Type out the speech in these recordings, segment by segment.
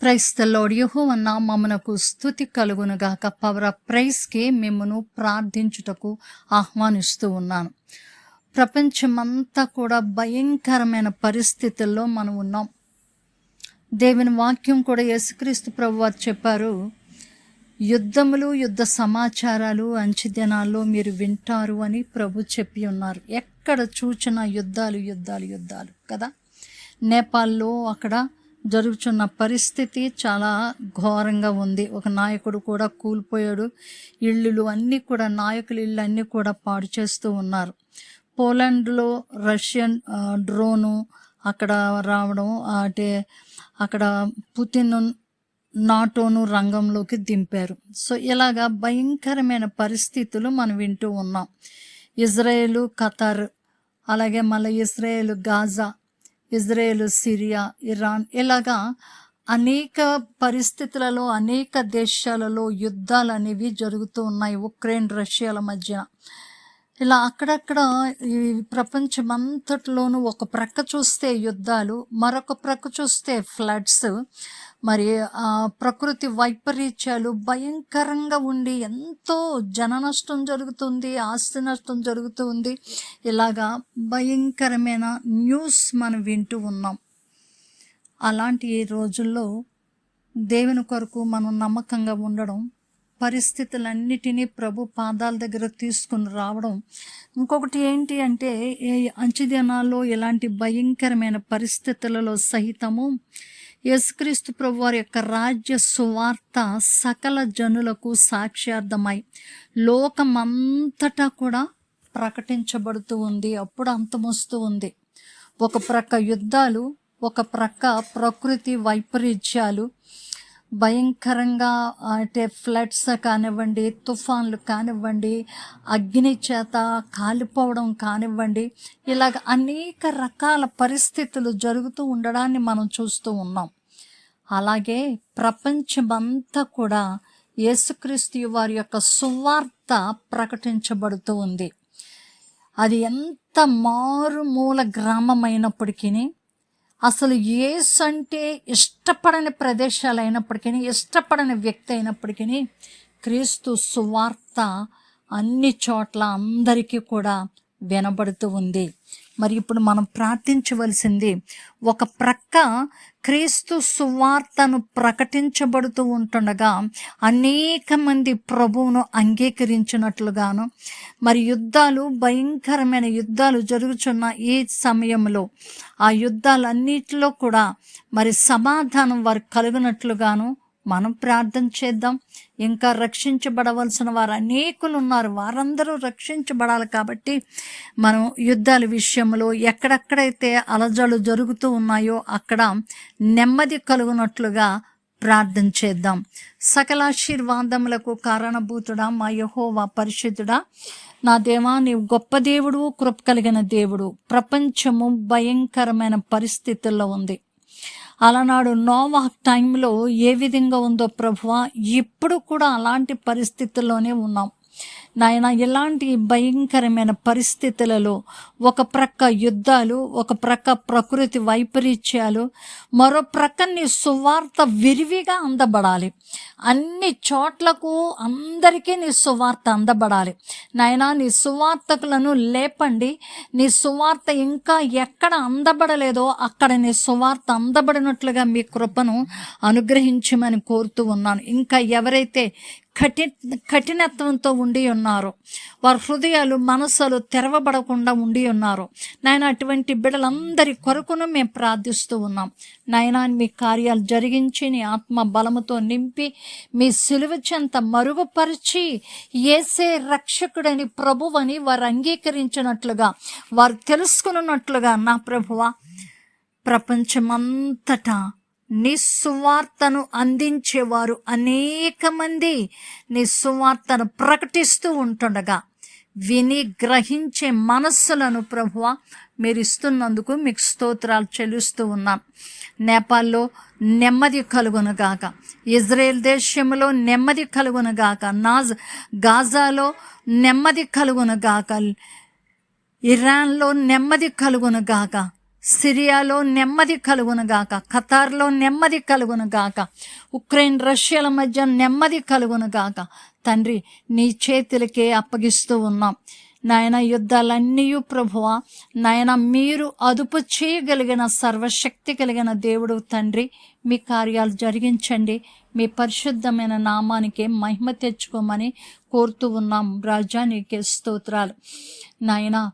క్రైస్తలోడ్ యహోవ మమ్మనకు స్థుతి కలుగునుగాక పవర్ ఆఫ్ ప్రైస్కి మిమ్మను ప్రార్థించుటకు ఆహ్వానిస్తూ ఉన్నాను. ప్రపంచమంతా కూడా భయంకరమైన పరిస్థితుల్లో మనం ఉన్నాం. దేవుని వాక్యం కూడా యేసుక్రీస్తు ప్రభు వారు చెప్పారు యుద్ధములు యుద్ధ సమాచారాలు అంచెదినాల్లో మీరు వింటారు అని ప్రభు చెప్పి ఉన్నారు. ఎక్కడ చూచిన యుద్ధాలు యుద్ధాలు యుద్ధాలు కదా? నేపాల్లో అక్కడ జరుగుతున్న పరిస్థితి చాలా ఘోరంగా ఉంది. ఒక నాయకుడు కూడా కూలిపోయాడు. ఇళ్ళు అన్నీ కూడా నాయకుల ఇళ్ళు అన్నీ కూడా పాడు చేస్తూ ఉన్నారు. పోలాండ్లో రష్యన్ డ్రోను అక్కడ రావడం అంటే అక్కడ పుతిన్ నాటోను రంగంలోకి దింపారు. సో ఇలాగా భయంకరమైన పరిస్థితులు మనం వింటూ ఉన్నాం. ఇజ్రాయేలు ఖతార్ అలాగే మళ్ళీ Israel Gaza Israel Syria Iran ఇలాగా అనేక పరిస్థితులలో అనేక దేశాలలో యుద్ధాలు అనేవి జరుగుతూ ఉన్నాయి ఉక్రెయిన్ రష్యాల మధ్య. ఇలా అక్కడక్కడ ఈ ప్రపంచమంతట్లోనూ ఒక ప్రక్క చూస్తే యుద్ధాలు మరొక ప్రక్క చూస్తే ఫ్లడ్స్. మరి ప్రకృతి వైపరీత్యాలు భయంకరంగా ఉండి ఎంతో జన నష్టం జరుగుతుంది ఆస్తి నష్టం జరుగుతుంది ఇలాగా భయంకరమైన న్యూస్ మనం వింటూ ఉన్నాం. అలాంటి ఈ రోజుల్లో దేవుని కొరకు మనం నమ్మకంగా ఉండడం పరిస్థితులన్నిటినీ ప్రభు పాదాల దగ్గర తీసుకుని రావడం ఇంకొకటి ఏంటి అంటే ఈ అంచె దినాల్లో ఇలాంటి భయంకరమైన పరిస్థితులలో సహితము యేసుక్రీస్తు ప్రభు వారి యొక్క రాజ్య సువార్త సకల జనులకు సాక్ష్యార్థమై లోకమంతటా కూడా ప్రకటించబడుతూ ఉంది అప్పుడు అంతమొస్తూ ఉంది. ఒక ప్రక్క యుద్ధాలు ఒక ప్రక్క ప్రకృతి వైపరీత్యాలు భయంకరంగా అంటే ఫ్లడ్స్ కానివ్వండి తుఫాన్లు కానివ్వండి అగ్ని చేత కాలిపోవడం కానివ్వండి ఇలాగ అనేక రకాల పరిస్థితులు జరుగుతూ ఉండడాన్ని మనం చూస్తూ ఉన్నాం. అలాగే ప్రపంచమంతా కూడా యేసుక్రీస్తు వారి యొక్క సువార్త ప్రకటించబడుతూ ఉంది. అది ఎంత మారుమూల గ్రామమైనప్పటికీ అసలు ఏసు అంటే ఇష్టపడని ప్రదేశాలు అయినప్పటికీ ఇష్టపడని వ్యక్తి అయినప్పటికీ క్రీస్తు సువార్త అన్ని చోట్ల అందరికీ కూడా వినబడుతూ ఉంది. మరి ఇప్పుడు మనం ప్రార్థించవలసింది ఒక ప్రక్క క్రీస్తు సువార్తను ప్రకటించబడుతూ ఉంటుండగా అనేక మంది ప్రభువును అంగీకరించినట్లుగాను మరి యుద్ధాలు భయంకరమైన యుద్ధాలు జరుగుతున్న ఈ సమయంలో ఆ యుద్ధాలన్నిటిలో కూడా మరి సమాధానం వారు కలిగినట్లుగాను మనం ప్రార్థన చేద్దాం. ఇంకా రక్షించబడవలసిన వారు అనేకులు ఉన్నారు. వారందరూ రక్షించబడాలి కాబట్టి మనం యుద్ధాల విషయంలో ఎక్కడెక్కడైతే అలజలు జరుగుతూ ఉన్నాయో అక్కడ నెమ్మది కలుగునట్లుగా ప్రార్థన చేద్దాం. సకలాశీర్వాదములకు కారణభూతుడా మా యహోవా పరిశుద్ధుడా. నా దేవా నీవు గొప్ప దేవుడు కృప కలిగిన దేవుడు. ప్రపంచము భయంకరమైన పరిస్థితుల్లో ఉంది. అలనాడు నోవా టైంలో ఏ విధంగా ఉందో ప్రభువ ఇప్పుడు కూడా అలాంటి పరిస్థితుల్లోనే ఉన్నాం. నాయన ఇలాంటి భయంకరమైన పరిస్థితులలో ఒక ప్రక్క యుద్ధాలు ఒక ప్రక్క ప్రకృతి వైపరీత్యాలు మరో ప్రక్క నీ సువార్త విరివిగా అందబడాలి. అన్ని చోట్లకు అందరికీ నీ సువార్త అందబడాలి. నాయన నీ సువార్తకులను లేపండి. నీ సువార్త ఇంకా ఎక్కడ అందబడలేదో అక్కడ నీ సువార్త అందబడినట్లుగా మీ కృపను అనుగ్రహించమని కోరుతూ ఉన్నాను. ఇంకా ఎవరైతే కఠి కఠినత్వంతో ఉండి ఉన్నారు. వారి హృదయాలు మనసులు తెరవబడకుండా ఉండి ఉన్నారు. నాయన అటువంటి బిడ్డలందరి కొరకును మేము ప్రార్థిస్తూ ఉన్నాం. నాయన మీ కార్యాలు జరిగించి నీ ఆత్మ బలముతో నింపి మీ సిలువ చెంత మరుగుపరిచి ఏసే రక్షకుడని ప్రభువని వారు అంగీకరించినట్లుగా వారు తెలుసుకున్నట్లుగా నా ప్రభువ ప్రపంచమంతటా నిస్సువార్తను అందించేవారు అనేక మంది నీ ప్రకటిస్తూ ఉంటుండగా విని గ్రహించే మనస్సులను ప్రభువ మీరు ఇస్తున్నందుకు మీకు స్తోత్రాలు చెల్లిస్తూ ఉన్నాం. నేపాల్లో నెమ్మది కలుగునుగాక. ఇజ్రాయెల్ దేశంలో నెమ్మది కలుగునుగాక. నాజ్ గాజాలో నెమ్మది కలుగునుగాక. ఇరాన్లో నెమ్మది కలుగునుగాక. సిరియాలో నెమ్మది కలుగునుగాక ఖతార్లో నెమ్మది కలుగునుగాక ఉక్రెయిన్ రష్యాల మధ్య నెమ్మది కలుగునుగాక తండ్రి నీ చేతులకే అప్పగిస్తూ ఉన్నాం. నాయన యుద్ధాలన్నీ ప్రభువా నాయన మీరు అదుపు చేయగలిగిన సర్వశక్తి కలిగిన దేవుడు తండ్రి మీ కార్యాలు జరిగించండి. మీ పరిశుద్ధమైన నామానికి మహిమ తెచ్చుకోమని కోరుతూ ఉన్నాం. రాజా నీకే స్తోత్రాలు. నాయనా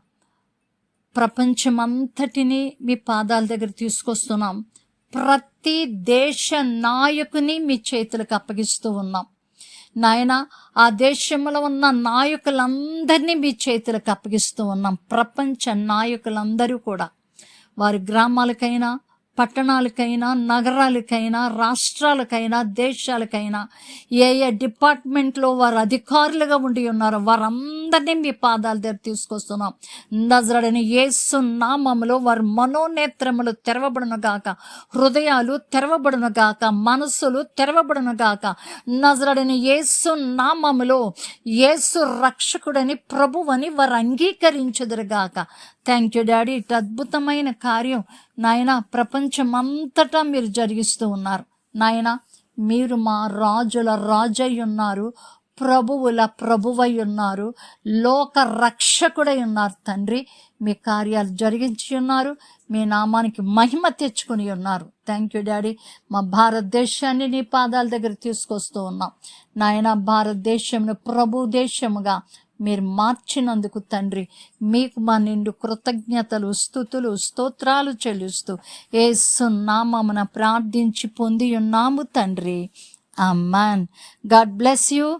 ప్రపంచమంతటిని మీ పాదాల దగ్గర తీసుకొస్తున్నాం. ప్రతి దేశ నాయకుని మీ చేతులకు అప్పగిస్తూ ఉన్నాం. నాయన ఆ దేశంలో ఉన్న నాయకులందరినీ మీ చేతులకు అప్పగిస్తూ ఉన్నాం. ప్రపంచ నాయకులందరూ కూడా. వారి గ్రామాలకైనా పట్టణాలకైనా నగరాలకైనా రాష్ట్రాలకైనా దేశాలకైనా ఏ ఏ డిపార్ట్మెంట్లో వారు అధికారులుగా ఉండి ఉన్నారో వారందరినీ మీ పాదాల దగ్గర తీసుకొస్తున్నాం. నజరడని యేసు నామములో వారి మనోనేత్రములు తెరవబడును గాక హృదయాలు తెరవబడును గాక మనస్సులు తెరవబడును గాక నజరడని యేసు నామములో యేసు రక్షకుడని ప్రభువని వారు అంగీకరించుదురుగాక థ్యాంక్ యూ డాడీ ఇటు అద్భుతమైన కార్యం. నాయన ప్రపంచమంతటా మీరు జరిగిస్తూ ఉన్నారు. నాయన మీరు మా రాజుల రాజై ఉన్నారు. ప్రభువుల ప్రభువై ఉన్నారు. లోక రక్షకుడై ఉన్నారు తండ్రి. మీ కార్యాలు జరిగించి ఉన్నారు. మీ నామానికి మహిమ తెచ్చుకుని ఉన్నారు. థ్యాంక్ యూ డాడీ మా భారతదేశాన్ని నీ పాదాల దగ్గర తీసుకొస్తూ ఉన్నాం. నాయన భారతదేశంను ప్రభు దేశముగా మీరు మార్చినందుకు తండ్రి. మీకు మా నిండు కృతజ్ఞతలు స్థుతులు స్తోత్రాలు చెల్లిస్తూ ఏసునామమున ప్రార్థించి పొంది ఉన్నాము తండ్రి. Amen God bless you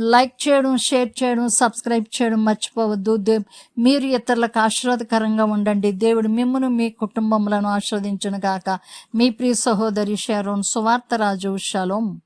like చేయడం షేర్ చేయడం సబ్స్క్రైబ్ చేయడం మర్చిపోవద్దు. దే మీరు ఇతరులకు ఆశీర్వాదకరంగా ఉండండి. దేవుడు మిమ్మను మీ కుటుంబములను ఆస్వాదించును గాక. మీ ప్రియ సహోదరి షారోన్ సువార్తరాజు షలోం